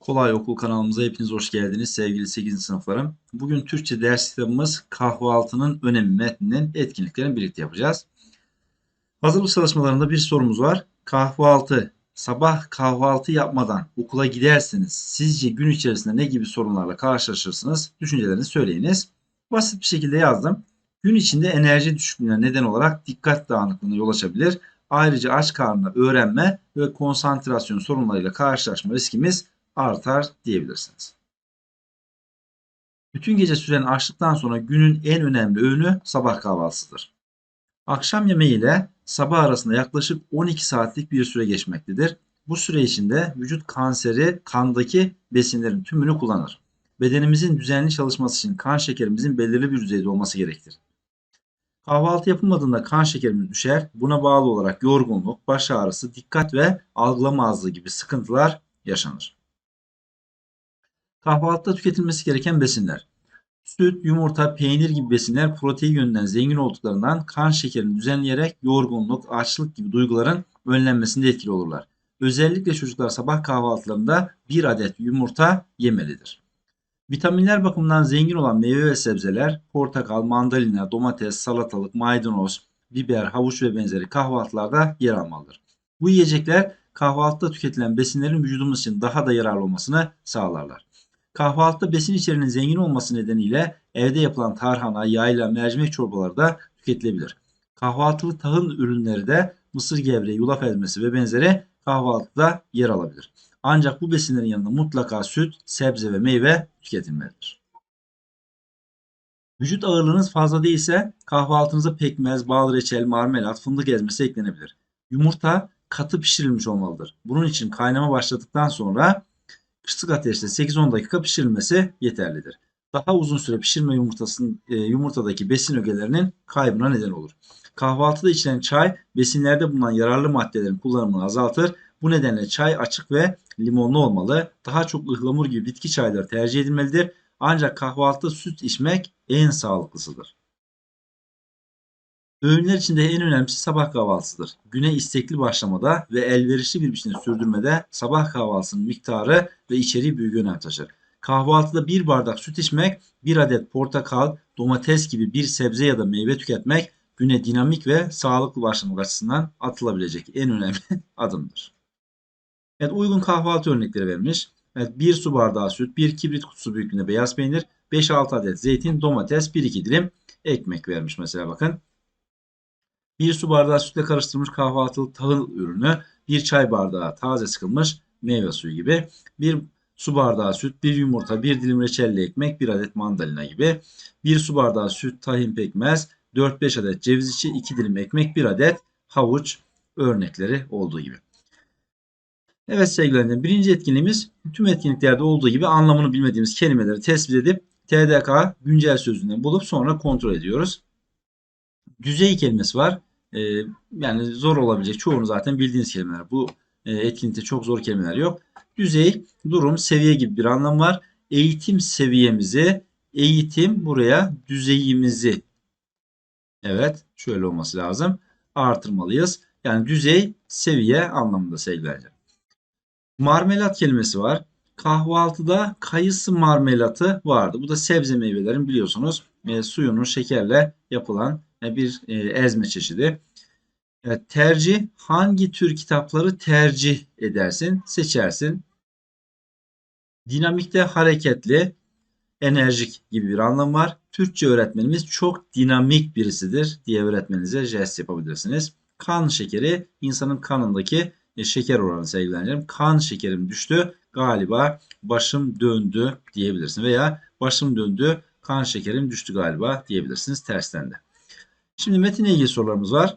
Kolay Okul kanalımıza hepiniz hoş geldiniz sevgili 8. sınıflarım. Bugün Türkçe ders kitabımız kahvaltının önemi metninin etkinliklerini birlikte yapacağız. Hazırlık çalışmalarında bir sorumuz var. Kahvaltı, sabah kahvaltı yapmadan okula giderseniz sizce gün içerisinde ne gibi sorunlarla karşılaşırsınız? Düşüncelerinizi söyleyiniz. Basit bir şekilde yazdım. Gün içinde enerji düşüklüğüne neden olarak dikkat dağınıklığına yol açabilir. Ayrıca aç karnına öğrenme ve konsantrasyon sorunlarıyla karşılaşma riskimiz artar diyebilirsiniz. Bütün gece süren açlıktan sonra günün en önemli öğünü sabah kahvaltısıdır. Akşam yemeği ile sabah arasında yaklaşık 12 saatlik bir süre geçmektedir. Bu süre içinde vücut kanseri kandaki besinlerin tümünü kullanır. Bedenimizin düzenli çalışması için kan şekerimizin belirli bir düzeyde olması gerektir. Kahvaltı yapılmadığında kan şekerimiz düşer. Buna bağlı olarak yorgunluk, baş ağrısı, dikkat ve algılama azlığı gibi sıkıntılar yaşanır. Kahvaltıda tüketilmesi gereken besinler. Süt, yumurta, peynir gibi besinler protein yönünden zengin olduklarından kan şekerini düzenleyerek yorgunluk, açlık gibi duyguların önlenmesinde etkili olurlar. Özellikle çocuklar sabah kahvaltılarında bir adet yumurta yemelidir. Vitaminler bakımından zengin olan meyve ve sebzeler, portakal, mandalina, domates, salatalık, maydanoz, biber, havuç ve benzeri kahvaltılarda yer almalıdır. Bu yiyecekler kahvaltıda tüketilen besinlerin vücudumuz için daha da yararlı olmasını sağlarlar. Kahvaltıda besin içeriğinin zengin olması nedeniyle evde yapılan tarhana, yayla, mercimek çorbaları da tüketilebilir. Kahvaltılık tahıl ürünleri de mısır gevreği, yulaf ezmesi ve benzeri kahvaltıda yer alabilir. Ancak bu besinlerin yanında mutlaka süt, sebze ve meyve tüketilmelidir. Vücut ağırlığınız fazla değilse kahvaltınıza pekmez, bal, reçel, marmelat, fındık ezmesi eklenebilir. Yumurta katı pişirilmiş olmalıdır. Bunun için kaynama başladıktan sonra kısık ateşte 8-10 dakika pişirilmesi yeterlidir. Daha uzun süre pişirme yumurtasının e, yumurtadaki besin ögelerinin kaybına neden olur. Kahvaltıda içilen çay besinlerde bulunan yararlı maddelerin kullanımını azaltır. Bu nedenle çay açık ve limonlu olmalı. Daha çok ıhlamur gibi bitki çayları tercih edilmelidir. Ancak kahvaltıda süt içmek en sağlıklısıdır. Öğünler içinde en önemlisi sabah kahvaltısıdır. Güne istekli başlamada ve elverişli bir biçimde sürdürmede sabah kahvaltısının miktarı ve içeriği büyük önem taşır. Kahvaltıda bir bardak süt içmek, bir adet portakal, domates gibi bir sebze ya da meyve tüketmek güne dinamik ve sağlıklı başlamak açısından atılabilecek en önemli adımdır. Evet uygun kahvaltı örnekleri vermiş. Evet 1 su bardağı süt, 1 kibrit kutusu büyüklüğünde beyaz peynir, 5-6 adet zeytin, domates, 1-2 dilim ekmek vermiş mesela bakın. 1 su bardağı sütle karıştırılmış kahvaltılık tahıl ürünü, 1 çay bardağı taze sıkılmış meyve suyu gibi, 1 su bardağı süt, 1 yumurta, 1 dilim reçelli ekmek, 1 adet mandalina gibi, 1 su bardağı süt, tahin pekmez, 4-5 adet ceviz içi, 2 dilim ekmek, 1 adet havuç örnekleri olduğu gibi. Evet sevgili birinci etkinliğimiz tüm etkinliklerde olduğu gibi anlamını bilmediğimiz kelimeleri tespit edip TDK güncel sözlüğünden bulup sonra kontrol ediyoruz. Düzey kelimesi var. Ee, yani zor olabilecek çoğunu zaten bildiğiniz kelimeler. Bu e, etkinlikte çok zor kelimeler yok. Düzey, durum, seviye gibi bir anlam var. Eğitim seviyemizi, eğitim buraya düzeyimizi evet şöyle olması lazım. Artırmalıyız. Yani düzey, seviye anlamında sevgili Marmelat kelimesi var. Kahvaltıda kayısı marmelatı vardı. Bu da sebze meyvelerin biliyorsunuz e, suyunun şekerle yapılan e, bir e, ezme çeşidi. Evet, tercih hangi tür kitapları tercih edersin, seçersin. Dinamikte hareketli, enerjik gibi bir anlam var. Türkçe öğretmenimiz çok dinamik birisidir diye öğretmenize jest yapabilirsiniz. Kan şekeri insanın kanındaki e, şeker oranı sevgilerim. Kan şekerim düştü. Galiba başım döndü diyebilirsin. Veya başım döndü kan şekerim düştü galiba diyebilirsiniz tersten de. Şimdi metinle ilgili sorularımız var.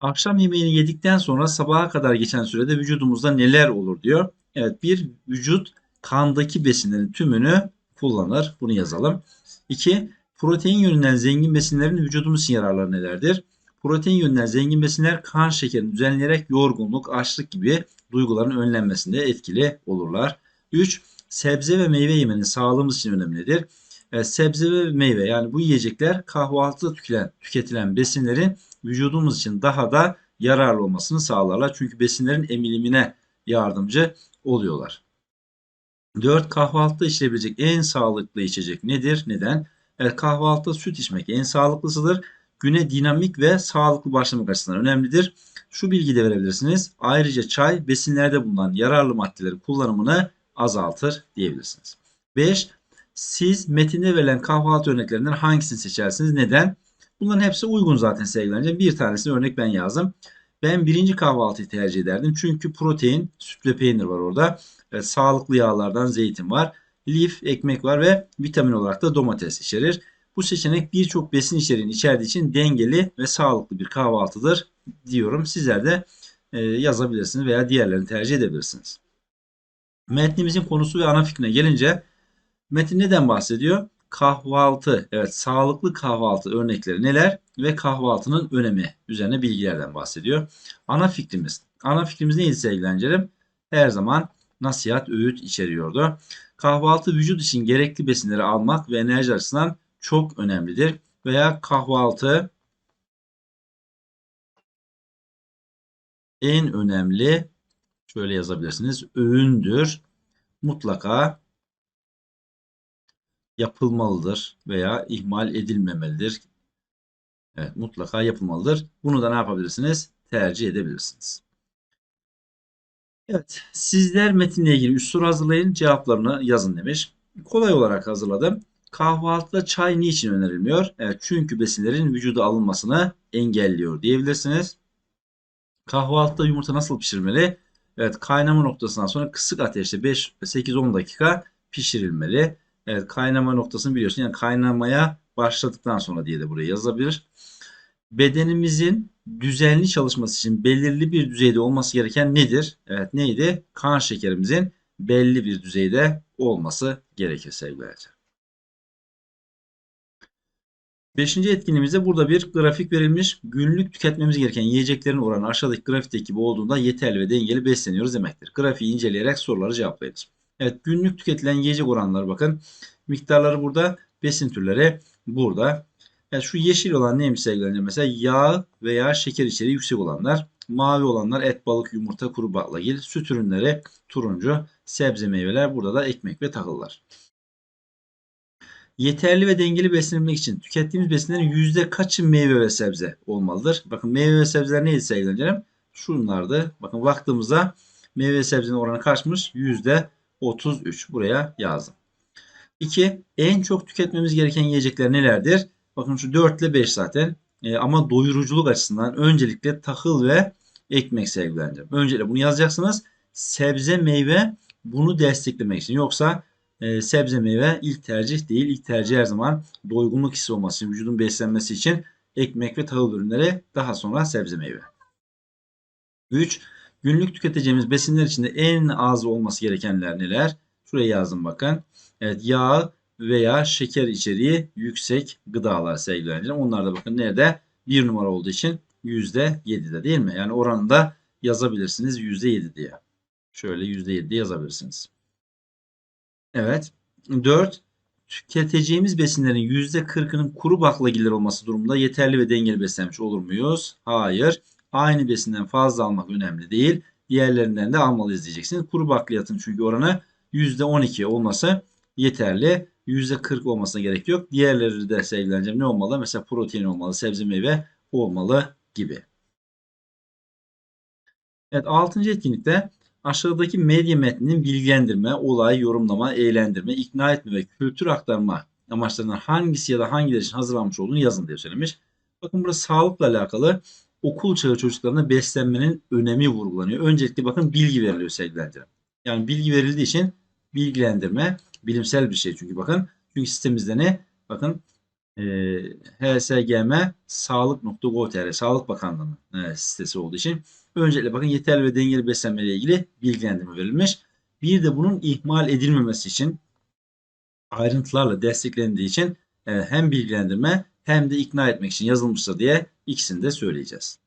Akşam yemeğini yedikten sonra sabaha kadar geçen sürede vücudumuzda neler olur diyor. Evet bir vücut kandaki besinlerin tümünü kullanır. Bunu yazalım. 2. Protein yönünden zengin besinlerin vücudumuz için yararları nelerdir? Protein yönünden zengin besinler kan şekerini düzenleyerek yorgunluk, açlık gibi duyguların önlenmesinde etkili olurlar. 3. Sebze ve meyve yemenin sağlığımız için önemlidir. E, sebze ve meyve yani bu yiyecekler kahvaltıda tüketilen, tüketilen besinlerin vücudumuz için daha da yararlı olmasını sağlarlar. Çünkü besinlerin emilimine yardımcı oluyorlar. 4. Kahvaltıda içilebilecek en sağlıklı içecek nedir? Neden? Evet, kahvaltıda süt içmek en sağlıklısıdır. Güne dinamik ve sağlıklı başlamak açısından önemlidir. Şu bilgi de verebilirsiniz. Ayrıca çay besinlerde bulunan yararlı maddelerin kullanımını azaltır diyebilirsiniz. 5. Siz metinde verilen kahvaltı örneklerinden hangisini seçersiniz? Neden? Bunların hepsi uygun zaten sevgilerim. Bir tanesini örnek ben yazdım. Ben birinci kahvaltıyı tercih ederdim. Çünkü protein, süt ve peynir var orada. Evet, sağlıklı yağlardan zeytin var. Lif, ekmek var ve vitamin olarak da domates içerir. Bu seçenek birçok besin içeriğini içerdiği için dengeli ve sağlıklı bir kahvaltıdır diyorum. Sizler de e, yazabilirsiniz veya diğerlerini tercih edebilirsiniz. Metnimizin konusu ve ana fikrine gelince metin neden bahsediyor? Kahvaltı, evet sağlıklı kahvaltı örnekleri neler ve kahvaltının önemi üzerine bilgilerden bahsediyor. Ana fikrimiz, ana fikrimiz neydi sevgili Her zaman nasihat, öğüt içeriyordu. Kahvaltı vücut için gerekli besinleri almak ve enerji açısından çok önemlidir. Veya kahvaltı en önemli şöyle yazabilirsiniz. Öğündür. Mutlaka yapılmalıdır veya ihmal edilmemelidir. Evet, mutlaka yapılmalıdır. Bunu da ne yapabilirsiniz? Tercih edebilirsiniz. Evet, sizler metinle ilgili 3 soru hazırlayın, cevaplarını yazın demiş. Kolay olarak hazırladım. Kahvaltıda çay niçin önerilmiyor? Evet, çünkü besinlerin vücuda alınmasını engelliyor diyebilirsiniz. Kahvaltıda yumurta nasıl pişirmeli? Evet, kaynama noktasından sonra kısık ateşte 5-8-10 dakika pişirilmeli. Evet, kaynama noktasını biliyorsun. Yani kaynamaya başladıktan sonra diye de buraya yazabilir. Bedenimizin düzenli çalışması için belirli bir düzeyde olması gereken nedir? Evet, neydi? Kan şekerimizin belli bir düzeyde olması gerekir sevgili arkadaşlar. Beşinci etkinliğimizde burada bir grafik verilmiş. Günlük tüketmemiz gereken yiyeceklerin oranı aşağıdaki grafikteki gibi olduğunda yeterli ve dengeli besleniyoruz demektir. Grafiği inceleyerek soruları cevaplayınız. Evet günlük tüketilen yiyecek oranları bakın. Miktarları burada, besin türleri burada. Yani şu yeşil olan neymiş sevgili Mesela yağ veya şeker içeriği yüksek olanlar. Mavi olanlar et, balık, yumurta, kuru baklagil. Süt ürünleri turuncu. Sebze meyveler burada da ekmek ve tahıllar. Yeterli ve dengeli beslenmek için tükettiğimiz besinlerin yüzde kaçı meyve ve sebze olmalıdır? Bakın meyve ve sebzeler neydi sevgili canım? Şunlardı. Bakın baktığımızda meyve ve sebzenin oranı kaçmış? Yüzde 33. Buraya yazdım. 2. En çok tüketmemiz gereken yiyecekler nelerdir? Bakın şu 4 ile 5 zaten. E, ama doyuruculuk açısından öncelikle tahıl ve ekmek sevgileneceğim. Öncelikle bunu yazacaksınız. Sebze meyve bunu desteklemek için. Yoksa e, sebze meyve ilk tercih değil. İlk tercih her zaman doygunluk hissi olması vücudun beslenmesi için ekmek ve tahıl ürünleri daha sonra sebze meyve. 3. Günlük tüketeceğimiz besinler içinde en az olması gerekenler neler? Şuraya yazdım bakın. Evet yağ veya şeker içeriği yüksek gıdalar sevgili öğrenciler. Onlar da bakın nerede? Bir numara olduğu için %7'de değil mi? Yani oranında yazabilirsiniz %7 diye. Şöyle %7 yazabilirsiniz. Evet. 4. Tüketeceğimiz besinlerin %40'ının kuru baklagiller olması durumunda yeterli ve dengeli beslenmiş olur muyuz? Hayır. Aynı besinden fazla almak önemli değil. Diğerlerinden de almalıyız diyeceksiniz. Kuru bakliyatın çünkü oranı %12 olması yeterli. %40 olmasına gerek yok. Diğerleri de sevgileneceğim ne olmalı? Mesela protein olmalı, sebze meyve olmalı gibi. Evet 6. etkinlikte aşağıdaki medya metninin bilgilendirme, olay, yorumlama, eğlendirme, ikna etme ve kültür aktarma amaçlarından hangisi ya da hangileri için hazırlanmış olduğunu yazın diye söylemiş. Bakın burada sağlıkla alakalı okul çağı çocuklarına beslenmenin önemi vurgulanıyor. Öncelikle bakın bilgi veriliyor sevgilendirme. Yani bilgi verildiği için bilgilendirme bilimsel bir şey çünkü bakın. Çünkü sitemizde ne? Bakın e, HSGM sağlık.gov.tr Sağlık Bakanlığı'nın e, sitesi olduğu için öncelikle bakın yeterli ve dengeli beslenme ile ilgili bilgilendirme verilmiş. Bir de bunun ihmal edilmemesi için ayrıntılarla desteklendiği için e, hem bilgilendirme hem de ikna etmek için yazılmıştır diye ikisini de söyleyeceğiz.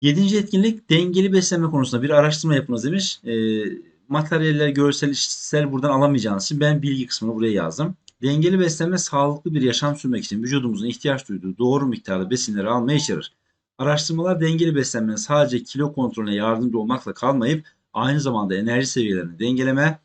Yedinci etkinlik dengeli beslenme konusunda bir araştırma yapınız demiş. E, materyaller, görsel, işitsel buradan alamayacağınız için ben bilgi kısmını buraya yazdım. Dengeli beslenme sağlıklı bir yaşam sürmek için vücudumuzun ihtiyaç duyduğu doğru miktarda besinleri almaya içerir. Araştırmalar dengeli beslenmenin sadece kilo kontrolüne yardımcı olmakla kalmayıp aynı zamanda enerji seviyelerini dengeleme,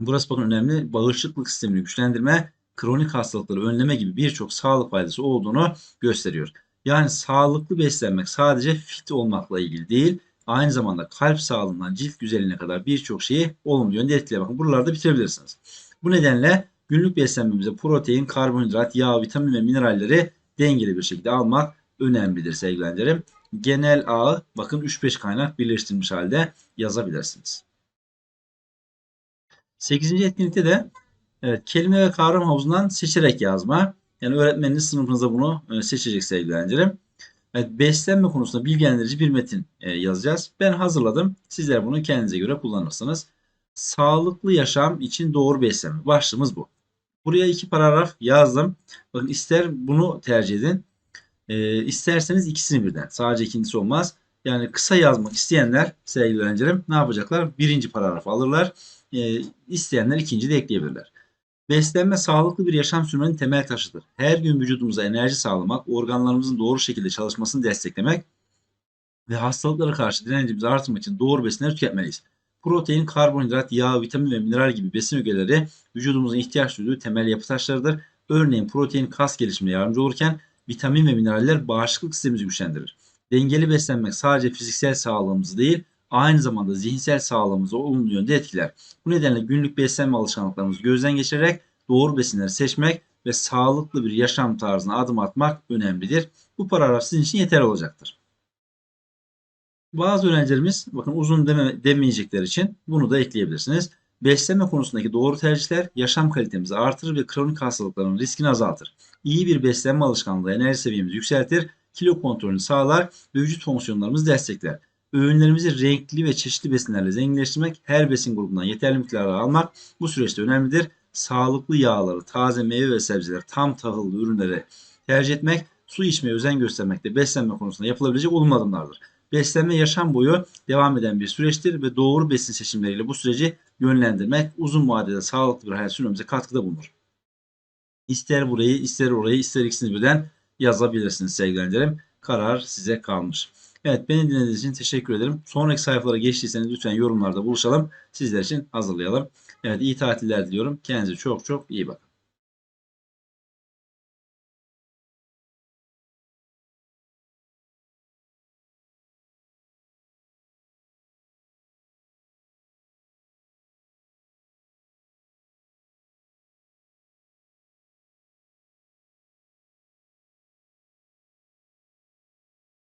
burası bakın önemli, bağışıklık sistemini güçlendirme, kronik hastalıkları önleme gibi birçok sağlık faydası olduğunu gösteriyor. Yani sağlıklı beslenmek sadece fit olmakla ilgili değil, aynı zamanda kalp sağlığından cilt güzelliğine kadar birçok şeyi olumlu yönde etkiliyor. Bakın buralarda bitirebilirsiniz. Bu nedenle günlük beslenmemize protein, karbonhidrat, yağ, vitamin ve mineralleri dengeli bir şekilde almak önemlidir sevgilenlerim. Genel ağı bakın 3-5 kaynak birleştirilmiş halde yazabilirsiniz. 8. etkinlikte de evet, kelime ve kavram havuzundan seçerek yazma. Yani öğretmeniniz sınıfınızda bunu e, seçecek sevgili öğrencilerim. Evet, beslenme konusunda bilgilendirici bir metin e, yazacağız. Ben hazırladım. Sizler bunu kendinize göre kullanırsınız. Sağlıklı yaşam için doğru beslenme. Başlığımız bu. Buraya iki paragraf yazdım. Bakın ister bunu tercih edin. E, isterseniz ikisini birden. Sadece ikincisi olmaz. Yani kısa yazmak isteyenler sevgili öğrencilerim ne yapacaklar? Birinci paragrafı alırlar. E, isteyenler ikinci de ekleyebilirler. Beslenme sağlıklı bir yaşam sürmenin temel taşıdır. Her gün vücudumuza enerji sağlamak, organlarımızın doğru şekilde çalışmasını desteklemek ve hastalıklara karşı direncimizi artırmak için doğru besinler tüketmeliyiz. Protein, karbonhidrat, yağ, vitamin ve mineral gibi besin ögeleri vücudumuzun ihtiyaç duyduğu temel yapı taşlarıdır. Örneğin protein kas gelişimine yardımcı olurken vitamin ve mineraller bağışıklık sistemimizi güçlendirir. Dengeli beslenmek sadece fiziksel sağlığımızı değil, aynı zamanda zihinsel sağlığımızı olumlu yönde etkiler. Bu nedenle günlük beslenme alışkanlıklarımızı gözden geçirerek doğru besinleri seçmek ve sağlıklı bir yaşam tarzına adım atmak önemlidir. Bu paragraf sizin için yeterli olacaktır. Bazı öğrencilerimiz bakın uzun deme, demeyecekler için bunu da ekleyebilirsiniz. Beslenme konusundaki doğru tercihler yaşam kalitemizi artırır ve kronik hastalıkların riskini azaltır. İyi bir beslenme alışkanlığı enerji seviyemizi yükseltir, kilo kontrolünü sağlar ve vücut fonksiyonlarımızı destekler. Öğünlerimizi renkli ve çeşitli besinlerle zenginleştirmek, her besin grubundan yeterli miktarda almak bu süreçte önemlidir. Sağlıklı yağları, taze meyve ve sebzeler, tam tahıllı ürünleri tercih etmek, su içmeye özen göstermek de beslenme konusunda yapılabilecek olumlu adımlardır. Beslenme yaşam boyu devam eden bir süreçtir ve doğru besin seçimleriyle bu süreci yönlendirmek uzun vadede sağlıklı bir hayat sürmemize katkıda bulunur. İster burayı, ister orayı, ister ikisini birden yazabilirsiniz sevgili öğrencilerim. Karar size kalmış. Evet beni dinlediğiniz için teşekkür ederim. Sonraki sayfalara geçtiyseniz lütfen yorumlarda buluşalım. Sizler için hazırlayalım. Evet iyi tatiller diliyorum. Kendinize çok çok iyi bakın.